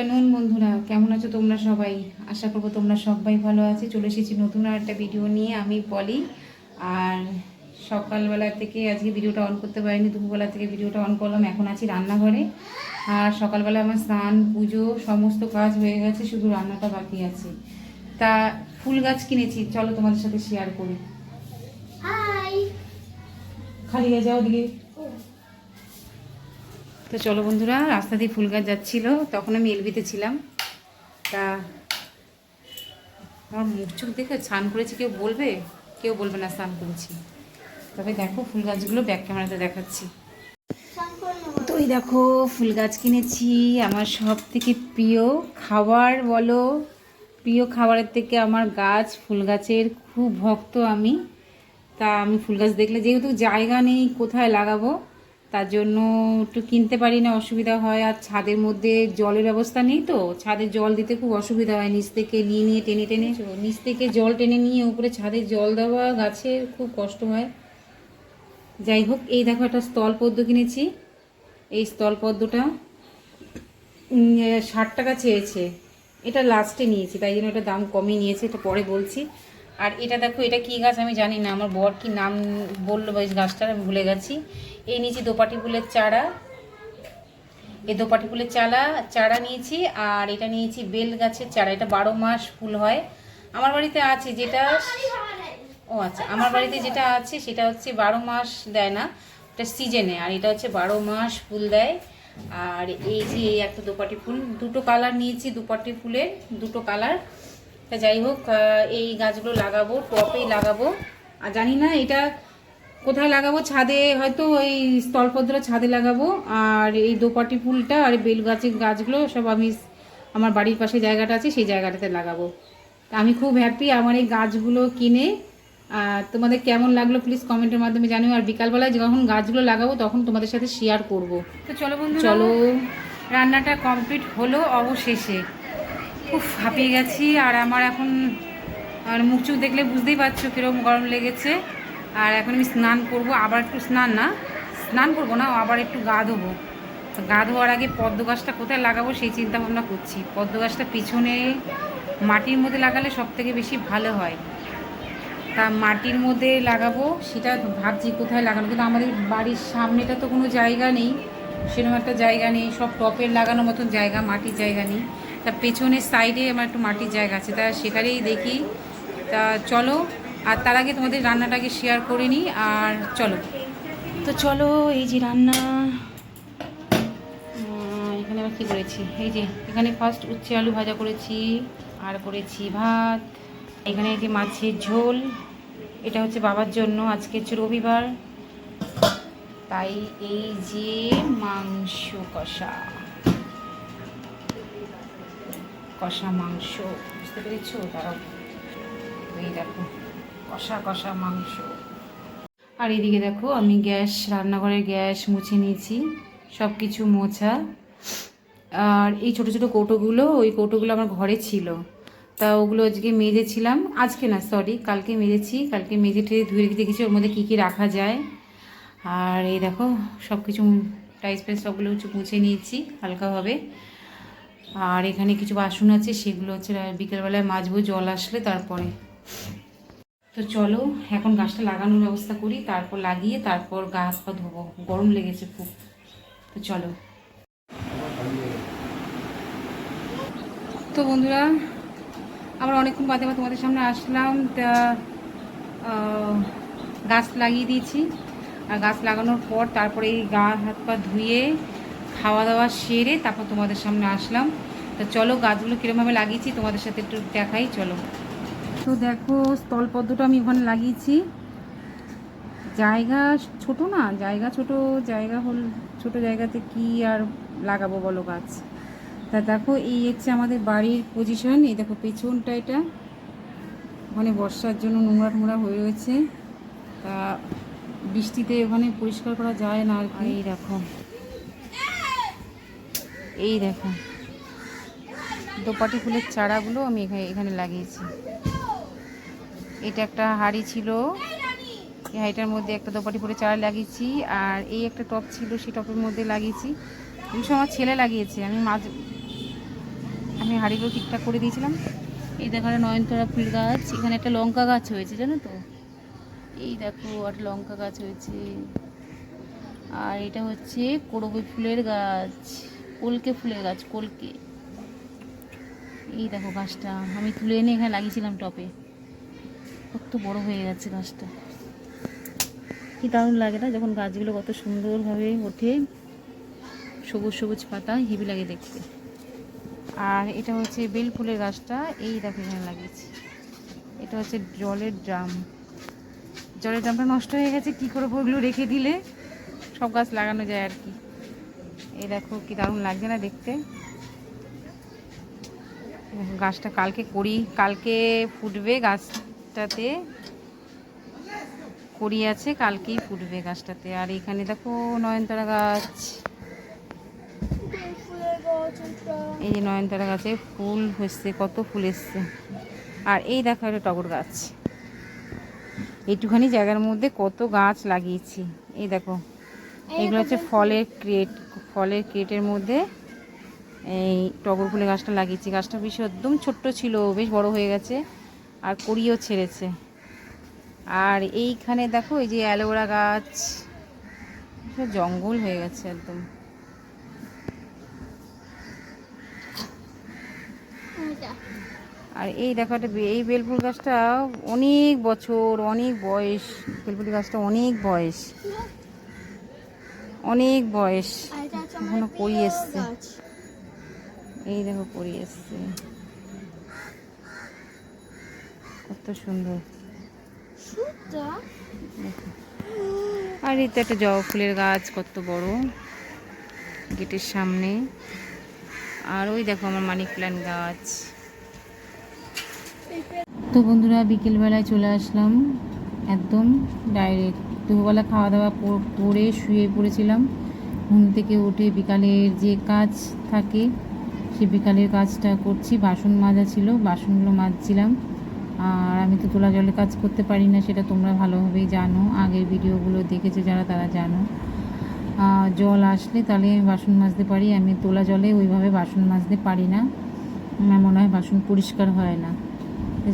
Afternoon বন্ধুরা কেমন আছো তোমরা সবাই? আশা করব তোমরা সবাই ভালো আছে। চলে এসেছি নতুন আর একটা ভিডিও নিয়ে আমি বলি আর সকালবেলা থেকে আজকে ভিডিওটা অন করতে পারিনি দুপুরবেলা থেকে ভিডিওটা অন করলাম এখন আছি রান্নাঘরে। আর সকালবেলা আমার স্নান পুজো সমস্ত কাজ হয়ে গেছে শুধু রান্নাটা বাকি আছে। তা ফুল গাছ কিনেছি চলো তোমাদের সাথে শেয়ার করি। খালি হয়ে যাও দিকে তো চলো বন্ধুরা, রাস্তা দিয়ে ফুল গাছ যাচ্ছিল, তখন আমি এলবিতে ছিলাম। তা আমার মুখ চোখ দেখে স্নান করেছি, কেউ বলবে? কেউ বলবে না স্নান করেছি। তবে দেখো, ফুল গাছগুলো ব্যাক ক্যামেরাতে দেখাচ্ছি। তো এই দেখো, ফুল গাছ কিনেছি। আমার সব থেকে প্রিয় খাবার বলো, প্রিয় খাবারের থেকে আমার গাছ ফুল গাছের খুব ভক্ত আমি। তা আমি ফুল গাছ দেখলে যেহেতু জায়গা নেই, কোথায় লাগাবো? তার জন্য একটু কিনতে পারি না অসুবিধা হয়। আর ছাদের মধ্যে জলের ব্যবস্থা নেই তো ছাদে জল দিতে খুব অসুবিধা হয়। নিচ থেকে নিয়ে নিয়ে টেনে টেনে নিচ থেকে জল টেনে নিয়ে উপরে ছাদে জল দেওয়া গাছের খুব কষ্ট হয়। যাই হোক এই দেখো একটা স্থল পদ্ম কিনেছি। এই স্থল পদ্মটা ষাট টাকা চেয়েছে। এটা লাস্টে নিয়েছি তাই জন্য এটা দাম কমই নিয়েছে এটা পরে বলছি। আর এটা দেখো, এটা কি গাছ আমি জানি না, আমার বর কি নাম বলল এই গাছটার আমি ভুলে গেছি। এই নিয়েছি দোপাটি ফুলের চারা। এই দোপাটি ফুলের চারা চারা নিয়েছি, আর এটা নিয়েছি বেল গাছের চারা। এটা বারো মাস ফুল হয়। আমার বাড়িতে আছে যেটা, ও আচ্ছা আমার বাড়িতে যেটা আছে সেটা হচ্ছে বারো মাস দেয় না এটা সিজনে আর এটা হচ্ছে বারো মাস ফুল দেয়। আর এই যে এই একটা দোপাটি ফুল, দুটো কালার নিয়েছি দুপাটি ফুলের, দুটো কালার তা যাই হোক এই গাছগুলো লাগাবো টপেই লাগাবো। আর জানি না এটা কোথায় লাগাবো ছাদে হয়তো এই স্থলপদ্মটা ছাদে লাগাবো। আর এই দোপাটি ফুলটা আর বেল গাছের গাছগুলো সব আমি আমার বাড়ির পাশে জায়গাটা আছে সেই জায়গাটাতে লাগাবো। তা আমি খুব হ্যাপি আমার এই গাছগুলো কিনে। আর তোমাদের কেমন লাগল প্লিজ কমেন্টের মাধ্যমে জানিও। আর বিকালবেলায় যখন গাছগুলো লাগাবো তখন তোমাদের সাথে শেয়ার করব। তো চলো বন্ধু চলো। রান্নাটা কমপ্লিট হলো অবশেষে। খুব হাঁপিয়ে গেছি আর আমার এখন, আর মুখ চুখ দেখলে বুঝতেই পারছ কীরকম গরম লেগেছে। আর এখন আমি স্নান করব, আবার একটু স্নান না, স্নান করব না, আবার একটু গা ধোবো। গা ধোয়ার আগে পদ্ম গাছটা কোথায় লাগাবো সেই চিন্তা ভাবনা করছি। পদ্ম গাছটা পিছনে মাটির মধ্যে লাগালে সব থেকে বেশি ভালো হয়। তা মাটির মধ্যে লাগাবো, সেটা ভাবছি কোথায় লাগানো, কিন্তু আমাদের বাড়ির সামনেটা তো কোনো জায়গা নেই, সেরকম একটা জায়গা নেই, সব টপের লাগানোর মতন জায়গা, মাটির জায়গা নেই। তা পেছনের সাইডে আমার একটু মাটির জায়গা আছে, তা সেখানেই দেখি। তা চলো, আর তার আগে তোমাদের রান্নাটাকে শেয়ার করে নিই, আর চলো। তো চলো, এই যে রান্না এখানে আবার কী করেছি? এই যে, এখানে ফার্স্ট উচ্ছে আলু ভাজা করেছি, আর করেছি ভাত। এখানে এই যে মাছের ঝোল, এটা হচ্ছে বাবার জন্য, আজকে হচ্ছে রবিবার। তাই এই যে মাংস কষা। কষা মাংস, বুঝতে পেরেছ? তারাও এই দেখো, কষা কষা মাংস। আর এদিকে দেখো, আমি গ্যাস, রান্নাঘরের গ্যাস মুছে নিয়েছি সব কিছু মোছা। আর এই ছোট ছোট কৌটোগুলো, ওই কৌটোগুলো আমার ঘরে ছিল। তা ওগুলো আজকে মেজেছিলাম। আজকে না সরি কালকে মেজেছি। কালকে মেজে টেজে ধুয়ে রেখে দেখেছি ওর মধ্যে কী কী রাখা যায়। আর এই দেখো সব কিছু টাইস ফাইস সবগুলো হচ্ছে মুছে নিয়েছি, হালকাভাবে। আর এখানে কিছু বাসন আছে, সেগুলো হচ্ছে বিকেলবেলায় মাজবো, জল আসলে তারপরে। তো চলো, এখন গাছটা লাগানোর ব্যবস্থা করি, তারপর লাগিয়ে তারপর গাছ পা ধোবো। গরম লেগেছে খুব। তো চলো। তো বন্ধুরা আমরা অনেকক্ষণ বাদে আবার তোমাদের সামনে আসলাম। তা গাছ লাগিয়ে দিয়েছি। আর গাছ লাগানোর পর তারপরে এই গা হাত পা ধুয়ে খাওয়া দাওয়া সেরে তারপর তোমাদের সামনে আসলাম। তো চলো গাছগুলো কীরমভাবে লাগিয়েছি তোমাদের সাথে একটু দেখাই, চলো। তো দেখো স্থলপদ্মটা আমি ওখানে লাগিয়েছি। জায়গা ছোট না, জায়গা ছোট, জায়গা হল, ছোট জায়গাতে কি আর লাগাবো বলো গাছ? তা দেখো, এই হচ্ছে আমাদের বাড়ির পজিশন এই দেখো পেছনটা এটা। ওখানে বর্ষার জন্য নোংরা টোংরা হয়ে রয়েছে। তা বৃষ্টিতে ওখানে পরিষ্কার করা যায় না আর এই দেখো। এই দেখো। দোপাটি ফুলের চারাগুলো আমি এখানে এখানে লাগিয়েছি। এটা একটা হাড়ি ছিল। এই হাঁড়িটার মধ্যে একটা দোপাটি ফুলের চারা লাগিয়েছি। আর এই একটা টপ ছিল, সেই টপের মধ্যে লাগিয়েছি। এগুলো সব আমার ছেলে লাগিয়েছে। আমি মাঝ আমি হাঁড়িগুলো ঠিকঠাক করে দিয়েছিলাম। এই দেখো একটা নয়নতারা ফুল গাছ। এখানে একটা লঙ্কা গাছ হয়েছে, জানো তো? এই দেখো একটা লঙ্কা গাছ হয়েছে। আর এটা হচ্ছে করবি ফুলের গাছ। কলকে ফুলের গাছ, কলকে। এই দেখো গাছটা, আমি তুলে এনে এখানে লাগিয়েছিলাম টপে কত বড় হয়ে গেছে গাছটা। কি দারুণ লাগে না, যখন গাছগুলো কত সুন্দরভাবে ওঠে, সবুজ সবুজ পাতা, হেভি লাগে দেখতে। আর এটা হচ্ছে বেল ফুলের গাছটা, এই দেখো এখানে লাগিয়েছি। এটা হচ্ছে জলের ড্রাম। জলের ড্রামটা নষ্ট হয়ে গেছে, কি করে ওগুলো রেখে দিলে? সব গাছ লাগানো যায় আর কি। এই দেখো কি দারুণ লাগছে না দেখতে। গাছটা কালকে করি, কালকে ফুটবে গাছটাতে। করি আছে, কালকেই ফুটবে গাছটাতে। আর এখানে দেখো নয়নতারা গাছ। এই যে নয়নতারা গাছে ফুল হচ্ছে, কত ফুল এসছে। আর এই দেখো একটা টগর গাছ। এইটুখানি জায়গার মধ্যে কত গাছ লাগিয়েছি। এই দেখো, এগুলো হচ্ছে ফলের ক্রেট। ফলের কেটের মধ্যে এই টগর ফুলের গাছটা লাগিয়েছি। গাছটা বেশ একদম ছোট্ট ছিল, বেশ বড় হয়ে গেছে আর কড়িও ছেড়েছে। আর এইখানে দেখো, এই যে অ্যালোভেরা গাছ জঙ্গল হয়ে গেছে একদম। আর এই দেখো এই বেলফুল গাছটা অনেক বছর, অনেক বয়স, বেলফুল গাছটা অনেক বয়স অনেক বয়স। এখনও কড়ি এসছে। এই দেখো পরি এসছে। কত সুন্দর। আর এই তো একটা জবা ফুলের গাছ কত বড়। গেটের সামনে। আর ওই দেখো আমার মানি প্ল্যান্ট গাছ। তো বন্ধুরা বিকেলবেলায় চলে আসলাম একদম ডাইরেক্ট। দুপুরবেলা খাওয়া দাওয়া করে শুয়ে পড়েছিলাম। ঘুম থেকে উঠে বিকালের যে কাজ থাকে, সে বিকালের কাজটা করছি। বাসন মাজা ছিল, বাসনগুলো মাজছিলাম। আর আমি তো তোলা জলে কাজ করতে পারি না, সেটা তোমরা ভালোভাবেই জানো। আগের ভিডিওগুলো দেখেছ যারা, তারা জানো। জল আসলে তাহলে আমি বাসন মাজতে পারি। আমি তোলা জলে ওইভাবে বাসন মাজতে পারি না। আমার মনে হয় বাসন পরিষ্কার হয় না।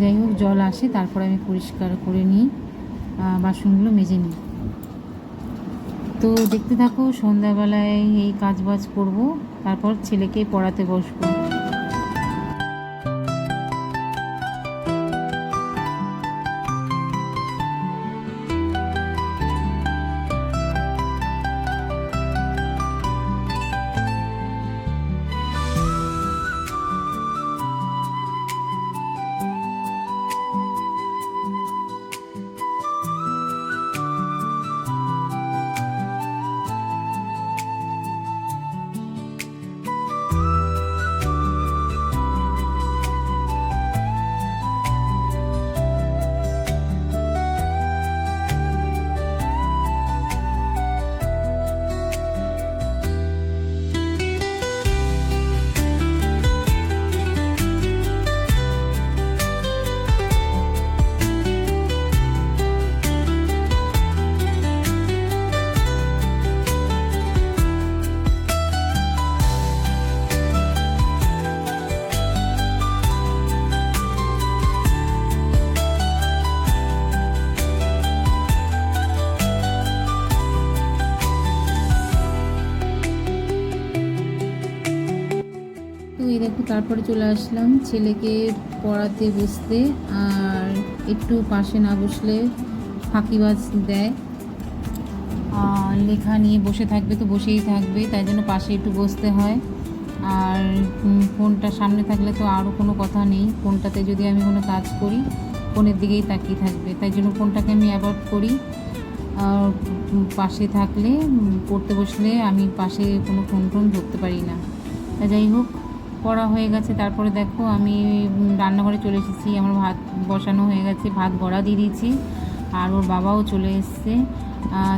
যাই হোক, জল আসে, তারপর আমি পরিষ্কার করে নিই। বাসনগুলো মেজে নিই। তো দেখতে থাকো সন্ধ্যাবেলায় এই কাজ বাজ করব তারপর ছেলেকে পড়াতে বসবো। তারপরে চলে আসলাম ছেলেকে পড়াতে বসতে, আর একটু পাশে না বসলে ফাঁকিবাজ দেয়। লেখা নিয়ে বসে থাকবে তো বসেই থাকবে, তাই জন্য পাশে একটু বসতে হয়। আর ফোনটা সামনে থাকলে তো আরও কোনো কথা নেই। ফোনটাতে যদি আমি কোনো কাজ করি, ফোনের দিকেই তাকিয়ে থাকবে। তাই জন্য ফোনটাকে আমি অ্যাভয়েড করি। পাশে থাকলে পড়তে বসলে আমি পাশে কোনো ফোন টোন ধরতে পারি না। তা যাই হোক পড়া হয়ে গেছে। তারপরে দেখো আমি রান্নাঘরে চলে এসেছি। আমার ভাত বসানো হয়ে গেছে, ভাত গড়া দিয়ে দিয়েছি আর ওর বাবাও চলে এসছে।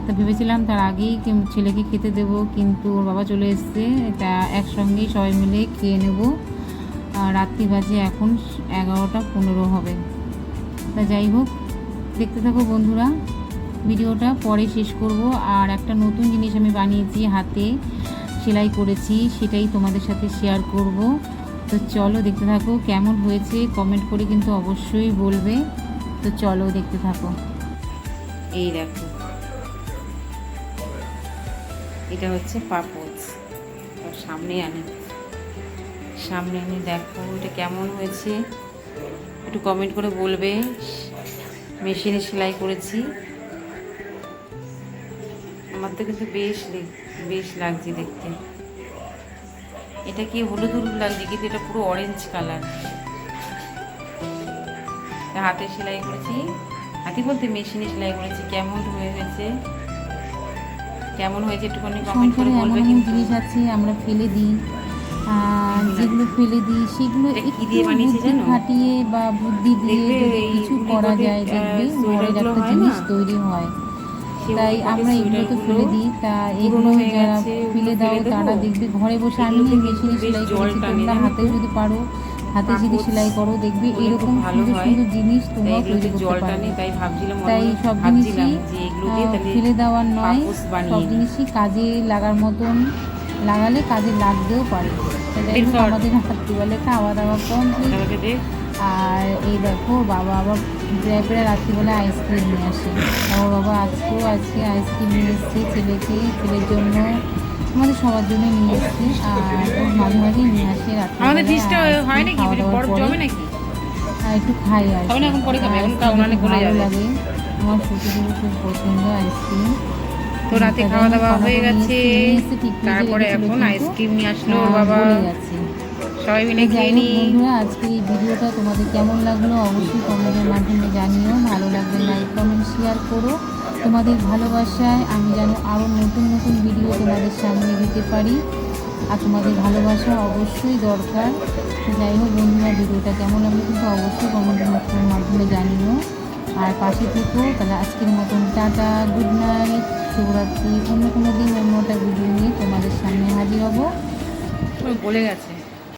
তা ভেবেছিলাম তার আগেই ছেলেকে খেতে দেবো, কিন্তু ওর বাবা চলে এসছে। তা একসঙ্গেই সবাই মিলে খেয়ে নেব। রাত্রি বাজে এখন এগারোটা পনেরো হবে। তা যাই হোক, দেখতে থাকো বন্ধুরা। ভিডিওটা পরে শেষ করব। আর একটা নতুন জিনিস আমি বানিয়েছি হাতে। সেলাই করেছি, সেটাই তোমাদের সাথে শেয়ার করব। তো চলো দেখতে থাকো কেমন হয়েছে কমেন্ট করে কিন্তু অবশ্যই বলবে। তো চলো দেখতে থাকো। এই দেখো। এটা হচ্ছে পাপোজ সামনে আনি। সামনে আনি দেখো এটা কেমন হয়েছে। একটু কমেন্ট করে বলবে। মেশিনে সেলাই করেছি। আমার তো কিন্তু বেশ লে- বেশ লাগছে দেখতে। এটা কি হলুদ হলুদ লাগছে কিন্তু এটা পুরো অরেঞ্জ কালার হাতে সেলাই করেছি। হাতে বলতে মেশিনে সেলাই করেছি। কেমন হয়েছে? কেমন হয়েছে একটুখানি কমেন্ট করে বলবে জিনিস আছে আমরা ফেলে দিই। যেগুলো ফেলে দিই সেগুলো এটা কি দিয়ে বানিয়েছি বুদ্ধি জানো? খাটিয়ে বা বুদ্ধি দিয়ে কিছু করা যায় দেখবে ঘরের একটা জিনিস তৈরি হয়। তাই আমরা এগুলো তো সোয়েটারগুলো ফেলে দিই তা এগুলো যারা ফেলে দাও তারা দেখবে ঘরে বসে আমি মেশিনে সেলাই করেছি তোমরা জানো হাতে যদি পারো হাতে যদি সেলাই করো দেখবে এরকম সুন্দর সুন্দর জিনিস এগুলোতে তৈরি করতে পারবে। তাই সব জিনিসই ফেলে দেওয়ার নয় সব জিনিসই কাজে লাগার মতন লাগালে কাজে লাগতেও পারে। আমাদের রাত্রিবেলা খাওয়া দাওয়া কমপ্লিট। আর এই দেখো বাবা আবার প্রায় প্রায় রাত্রিবেলা আইসক্রিম নিয়ে আসে। আমার বাবা আজকেও আজকে আইসক্রিম নিয়ে এসছে ছেলেকে ছেলের জন্য আমাদের সবার জন্য নিয়ে এসছে। আর মাঝে মাঝে নিয়ে আসে রাত্রিবেলা আমাদের হয় নাকি। জমে আর একটু খাই আর এখন পরে খাবে, এখন ভালো লাগে। আমার শ্বশুরের খুব পছন্দ আইসক্রিম তো রাতে খাওয়া দাওয়া হয়ে গেছে। তারপরে এখন আইসক্রিম নিয়ে আসলো বাবা। সবাই মিলে খেয়ে হোক নি বন্ধুরা আজকে এই ভিডিওটা তোমাদের কেমন লাগল অবশ্যই কমেন্টের মাধ্যমে জানিও ভালো লাগলে লাইক কমেন্ট শেয়ার করো। তোমাদের ভালোবাসায় আমি যেন আরও নতুন নতুন ভিডিও তোমাদের সামনে দিতে পারি। আর তোমাদের ভালোবাসা অবশ্যই দরকার। যাই হোক বন্ধুরা ভিডিওটা কেমন লাগল কিন্তু অবশ্যই কমেন্টের মাধ্যমে জানিও। আর পাশে থেকো তাহলে আজকের মতন টাটা গুড নাইট শুভরাত্রি অন্য কোনো দিন অন্য একটা ভিডিও নিয়ে তোমাদের সামনে হাজির হব। বলে গেছে।